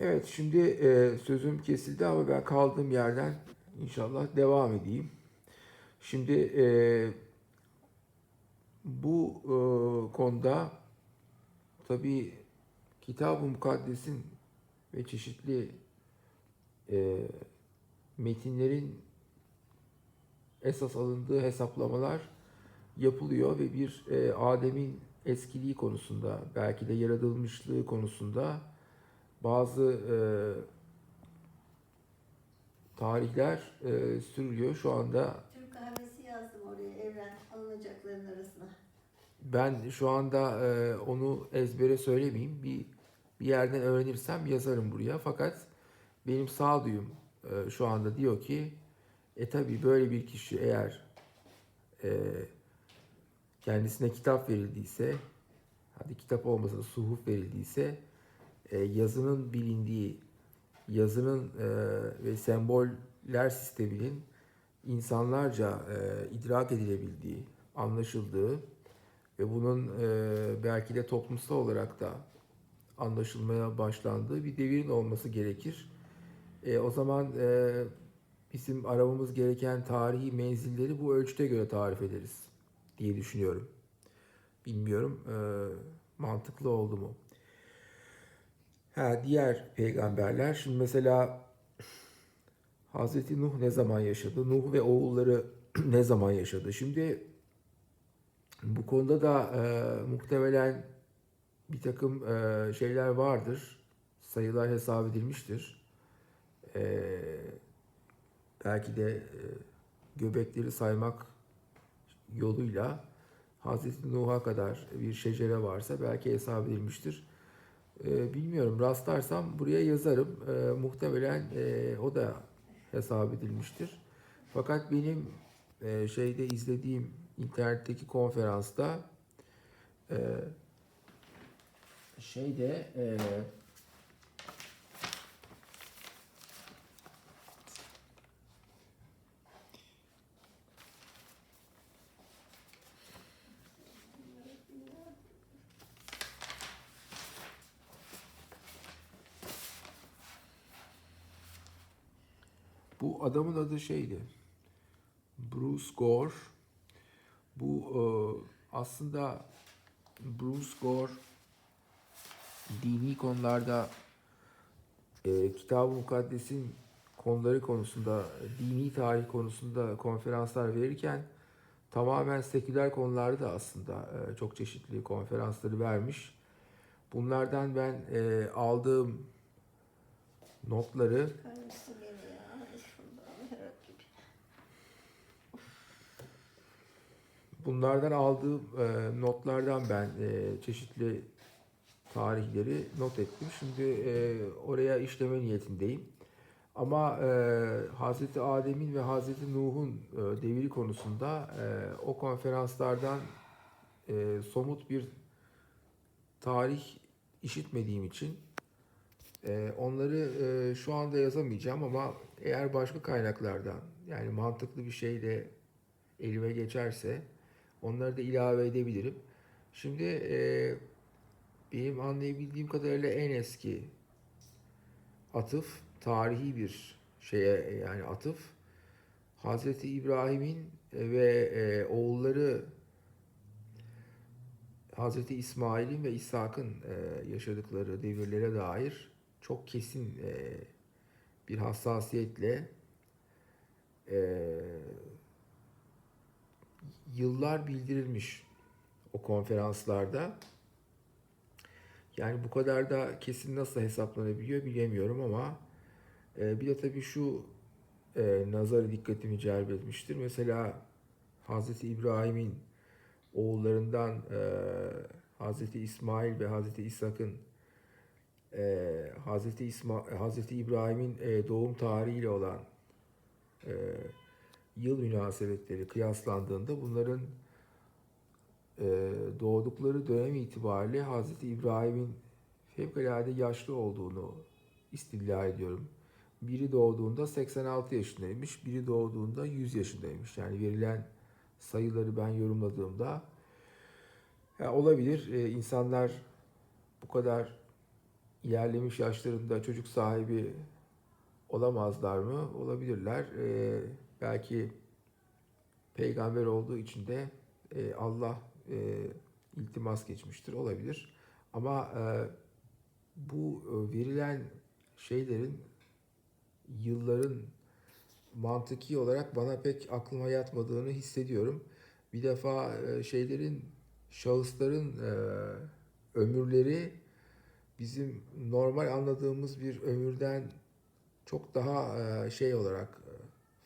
Evet şimdi e, sözüm kesildi ama ben kaldığım yerden inşallah devam edeyim. Şimdi e, bu e, konuda tabii Kitab-ı Mukaddes'in ve çeşitli e, metinlerin esas alındığı hesaplamalar yapılıyor ve bir e, Adem'in eskiliği konusunda belki de yaratılmışlığı konusunda bazı e, tarihler e, sürülüyor. Şu anda Türk kahvesi yazdım oraya evren alınacakların arasına. ben şu anda e, onu ezbere söylemeyeyim. Bir bir yerden öğrenirsem yazarım buraya. Fakat benim sağduyum e, şu anda diyor ki e tabi böyle bir kişi eğer e, kendisine kitap verildiyse hadi kitap olmasa da suhuf verildiyse e, yazının bilindiği yazının e, ve semboller sisteminin insanlarca e, idrak edilebildiği, anlaşıldığı ve bunun e, belki de toplumsal olarak da anlaşılmaya başlandığı bir devirin olması gerekir. E, o zaman e, bizim aramamız gereken tarihi menzilleri bu ölçüde göre tarif ederiz diye düşünüyorum. Bilmiyorum e, mantıklı oldu mu? Ha, diğer peygamberler şimdi mesela Hazreti Nuh ne zaman yaşadı? Nuh ve oğulları ne zaman yaşadı? Şimdi bu konuda da e, muhtemelen bir takım e, şeyler vardır. Sayılar hesap edilmiştir. E, belki de e, göbekleri saymak yoluyla Hazreti Nuh'a kadar bir şecere varsa belki hesap edilmiştir. E, bilmiyorum rastlarsam buraya yazarım. E, muhtemelen e, o da hesap edilmiştir. Fakat benim e, şeyde izlediğim internetteki konferansta e, şeyde e, bu adamın adı şeydi. Bruce Gore. Bu e, aslında Bruce Gore dini konularda e, Kitab-ı Mukaddes'in konuları konusunda, dini tarih konusunda konferanslar verirken tamamen seküler konularda da aslında e, çok çeşitli konferansları vermiş. Bunlardan ben e, aldığım notları Kahvesi Bunlardan aldığım e, notlardan ben e, çeşitli tarihleri not ettim. Şimdi e, oraya işleme niyetindeyim. Ama e, Hazreti Adem'in ve Hazreti Nuh'un e, devri konusunda e, o konferanslardan e, somut bir tarih işitmediğim için e, onları e, şu anda yazamayacağım ama eğer başka kaynaklardan yani mantıklı bir şey de elime geçerse onları da ilave edebilirim. Şimdi e, benim anlayabildiğim kadarıyla en eski atıf tarihi bir şeye yani atıf Hazreti İbrahim'in ve e, oğulları Hazreti İsmail'in ve İshak'ın e, yaşadıkları devirlere dair çok kesin e, bir hassasiyetle e, yıllar bildirilmiş o konferanslarda. Yani bu kadar da kesin nasıl hesaplanabiliyor bilemiyorum ama e, bir de tabii şu e, nazarı dikkatimi celbetmiştir. Mesela Hazreti İbrahim'in oğullarından e, Hazreti İsmail ve Hazreti İshak'ın e, Hazreti İsma Hazreti İbrahim'in e, doğum tarihiyle olan e, yıl münasebetleri kıyaslandığında bunların e, doğdukları dönem itibariyle Hazreti İbrahim'in fevkalade yaşlı olduğunu istiddia ediyorum. Biri doğduğunda 86 yaşındaymış, biri doğduğunda 100 yaşındaymış. Yani verilen sayıları ben yorumladığımda ya olabilir e, insanlar bu kadar ilerlemiş yaşlarında çocuk sahibi olamazlar mı? Olabilirler. Ee, belki peygamber olduğu için de e, Allah e, iltimas geçmiştir. Olabilir. Ama e, bu e, verilen şeylerin yılların mantıki olarak bana pek aklıma yatmadığını hissediyorum. Bir defa e, şeylerin şahısların e, ömürleri bizim normal anladığımız bir ömürden çok daha şey olarak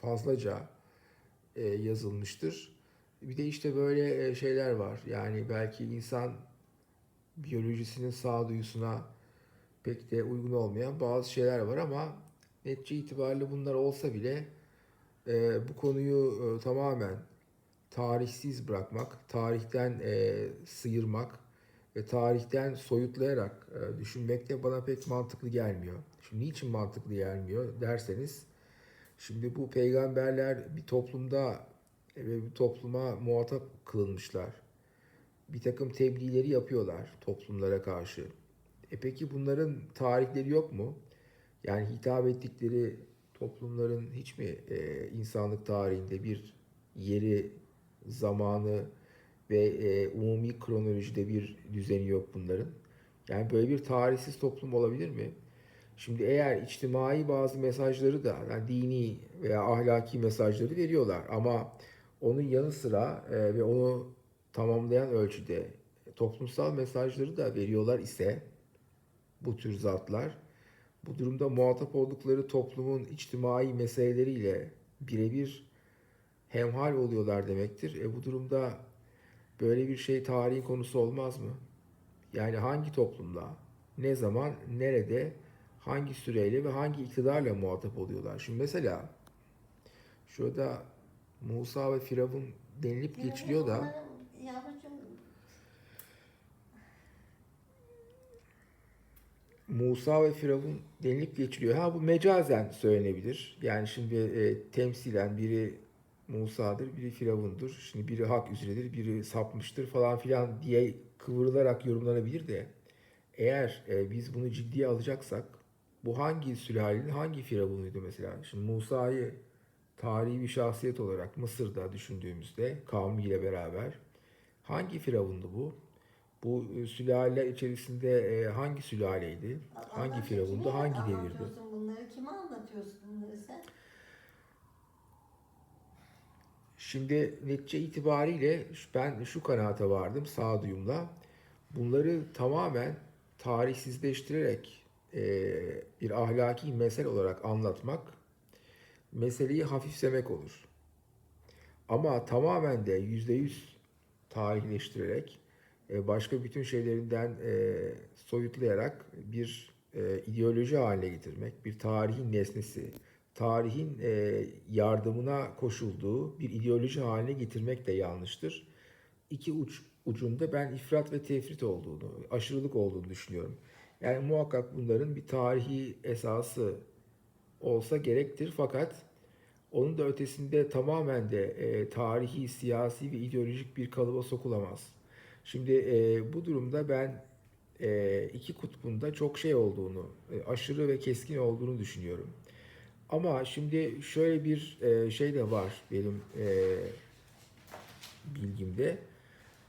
fazlaca e, yazılmıştır. Bir de işte böyle e, şeyler var. Yani belki insan biyolojisinin sağduyusuna pek de uygun olmayan bazı şeyler var ama netice itibariyle bunlar olsa bile e, bu konuyu e, tamamen tarihsiz bırakmak, tarihten e, sıyırmak ve tarihten soyutlayarak e, düşünmek de bana pek mantıklı gelmiyor. Şimdi niçin mantıklı gelmiyor derseniz, şimdi bu peygamberler bir toplumda ve bir topluma muhatap kılınmışlar. Bir takım tebliğleri yapıyorlar toplumlara karşı. E peki bunların tarihleri yok mu? Yani hitap ettikleri toplumların hiç mi e, insanlık tarihinde bir yeri, zamanı ve e, umumi kronolojide bir düzeni yok bunların? Yani böyle bir tarihsiz toplum olabilir mi? Şimdi eğer içtimai bazı mesajları da yani dini veya ahlaki mesajları veriyorlar ama onun yanı sıra e, ve onu tamamlayan ölçüde toplumsal mesajları da veriyorlar ise bu tür zatlar bu durumda muhatap oldukları toplumun içtimai meseleleriyle birebir hemhal oluyorlar demektir. E bu durumda böyle bir şey tarihin konusu olmaz mı? Yani hangi toplumda, ne zaman, nerede, hangi süreyle ve hangi iktidarla muhatap oluyorlar? Şimdi mesela şurada Musa ve Firavun denilip geçiliyor da Musa ve Firavun denilip geçiliyor. Ha bu mecazen söylenebilir. Yani şimdi e, temsilen biri Musa'dır, biri Firavun'dur. Şimdi biri hak üzeredir, biri sapmıştır falan filan diye kıvrılarak yorumlanabilir de eğer e, biz bunu ciddiye alacaksak bu hangi sülalenin hangi Firavun'uydu mesela? Şimdi Musa'yı tarihi bir şahsiyet olarak Mısır'da düşündüğümüzde kavmiyle beraber hangi Firavun'du bu? Bu e, sülale içerisinde e, hangi sülaleydi? Hangi firavundu? Hangi devirdi? Bunları kime anlatıyorsun bunları sen? Şimdi netice itibariyle ben şu kanaate vardım sağduyumla. Bunları tamamen tarihsizleştirerek bir ahlaki mesele olarak anlatmak meseleyi hafiflemek olur. Ama tamamen de yüzde yüz tarihleştirerek e, başka bütün şeylerinden e, soyutlayarak bir e, ideoloji haline getirmek, bir tarihin nesnesi, tarihin e, yardımına koşulduğu bir ideoloji haline getirmek de yanlıştır. İki uç ucunda ben ifrat ve tefrit olduğunu, aşırılık olduğunu düşünüyorum. Yani muhakkak bunların bir tarihi esası olsa gerektir fakat onun da ötesinde tamamen de e, tarihi, siyasi ve ideolojik bir kalıba sokulamaz. Şimdi e, bu durumda ben e, iki kutbunda çok şey olduğunu, e, aşırı ve keskin olduğunu düşünüyorum. Ama şimdi şöyle bir e, şey de var benim e, bilgimde.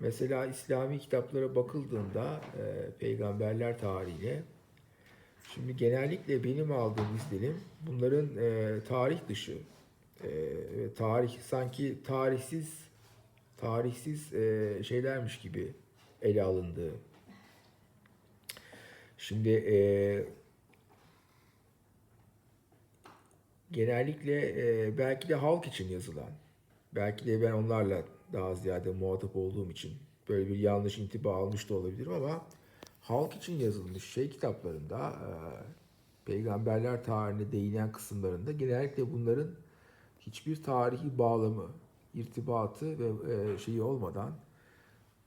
Mesela İslami kitaplara bakıldığında e, peygamberler tarihine Şimdi genellikle benim aldığım izlenim bunların e, tarih dışı, e, tarih sanki tarihsiz tarihsiz e, şeylermiş gibi ele alındığı. Şimdi e, genellikle e, belki de halk için yazılan, belki de ben onlarla daha ziyade muhatap olduğum için böyle bir yanlış intiba almış da olabilirim ama halk için yazılmış şey kitaplarında e, peygamberler tarihine değinen kısımlarında genellikle bunların hiçbir tarihi bağlamı, irtibatı ve e, şeyi olmadan,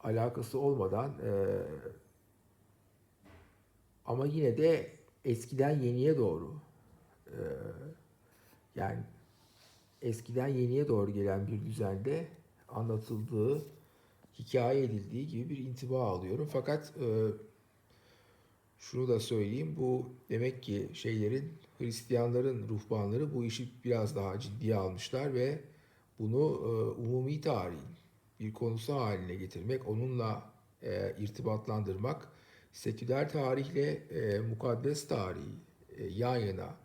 alakası olmadan e, ama yine de eskiden yeniye doğru yani eskiden yeniye doğru gelen bir düzende anlatıldığı, hikaye edildiği gibi bir intiba alıyorum. Fakat e, şunu da söyleyeyim. Bu demek ki şeylerin Hristiyanların ruhbanları bu işi biraz daha ciddiye almışlar ve bunu e, umumi tarihin bir konusu haline getirmek, onunla e, irtibatlandırmak, seküler tarihle e, mukaddes tarihi e, yan yana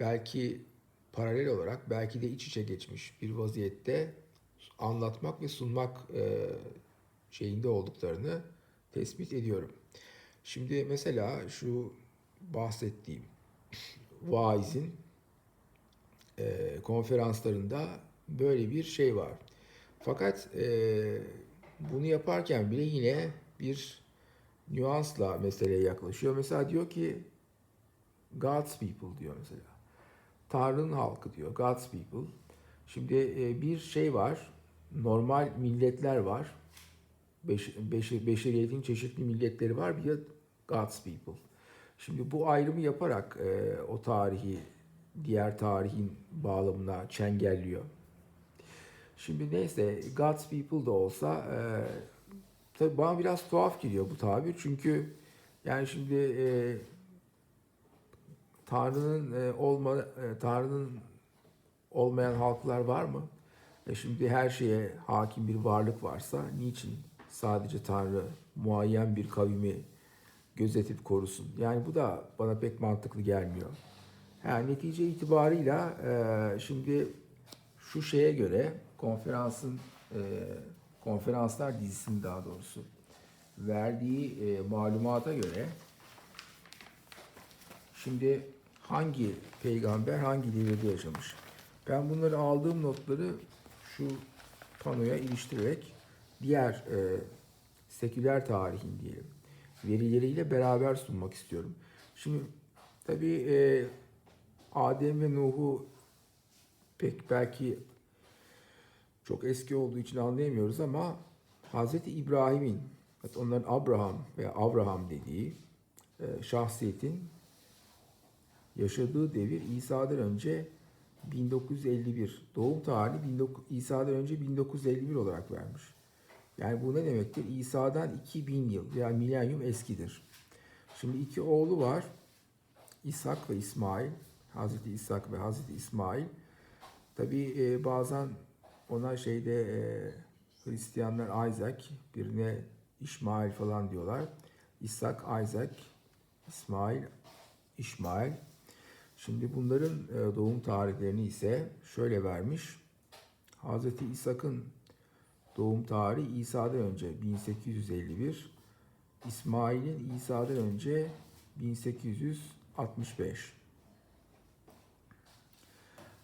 belki paralel olarak belki de iç içe geçmiş bir vaziyette anlatmak ve sunmak e, şeyinde olduklarını tespit ediyorum. Şimdi mesela şu bahsettiğim vaizin e, konferanslarında böyle bir şey var. Fakat e, bunu yaparken bile yine bir nüansla meseleye yaklaşıyor. Mesela diyor ki God's people diyor mesela. Tanrı'nın halkı diyor. God's people. Şimdi e, bir şey var. Normal milletler var. Beş, beş, beşeriyetin çeşitli milletleri var. Bir de God's people. Şimdi bu ayrımı yaparak e, o tarihi diğer tarihin bağlamına çengelliyor. Şimdi neyse God's people da olsa e, tabii bana biraz tuhaf geliyor bu tabir. Çünkü yani şimdi e, Tanrı'nın e, olma e, Tanrı'nın olmayan halklar var mı? E şimdi her şeye hakim bir varlık varsa niçin sadece Tanrı muayyen bir kavimi gözetip korusun? Yani bu da bana pek mantıklı gelmiyor. Yani netice itibarıyla e, şimdi şu şeye göre konferansın e, konferanslar dizisinin daha doğrusu verdiği e, malumata göre Şimdi hangi peygamber hangi devirde yaşamış? Ben bunları aldığım notları şu panoya iliştirerek diğer e, seküler tarihin diyelim verileriyle beraber sunmak istiyorum. Şimdi tabii e, Adem ve Nuh'u pek belki çok eski olduğu için anlayamıyoruz ama Hazreti İbrahim'in, onların Abraham veya Abraham dediği e, şahsiyetin yaşadığı devir İsa'dan önce 1951. Doğum tarihi 19 İsa'dan önce 1951 olarak vermiş. Yani bu ne demektir? İsa'dan 2000 yıl yani milenyum eskidir. Şimdi iki oğlu var. İshak ve İsmail. Hazreti İshak ve Hazreti İsmail. Tabi e, bazen ona şeyde e, Hristiyanlar Isaac, birine İsmail falan diyorlar. İshak, Isaac, İsmail, İsmail. Şimdi bunların e, doğum tarihlerini ise şöyle vermiş. Hazreti İshak'ın doğum tarihi İsa'dan önce 1851, İsmail'in İsa'dan önce 1865.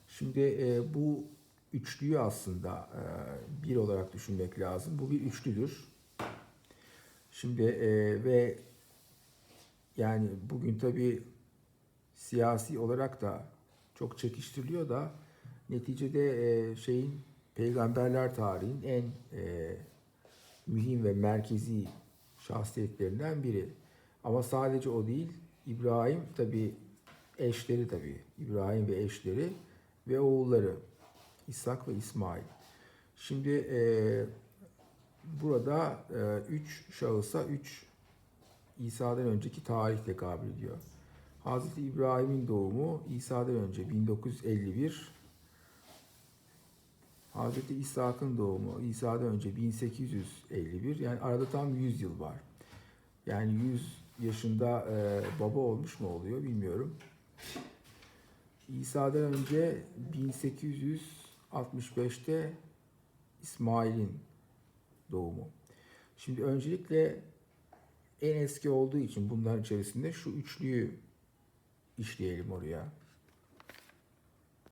Şimdi e, bu üçlüyü aslında e, bir olarak düşünmek lazım. Bu bir üçlüdür. Şimdi ve yani bugün tabii siyasi olarak da çok çekiştiriliyor da neticede e, şeyin peygamberler tarihin en e, mühim ve merkezi şahsiyetlerinden biri. Ama sadece o değil, İbrahim tabi eşleri tabi İbrahim ve eşleri ve oğulları İshak ve İsmail. Şimdi e, burada e, üç şahısa üç İsa'dan önceki tarih tekabül ediyor. Hazreti İbrahim'in doğumu İsa'dan önce 1951. Hazreti İshak'ın doğumu İsa'dan önce 1851. Yani arada tam 100 yıl var. Yani 100 yaşında e, baba olmuş mu oluyor bilmiyorum. İsa'dan önce 1865'te İsmail'in doğumu. Şimdi öncelikle en eski olduğu için bunların içerisinde şu üçlüyü işleyelim oraya.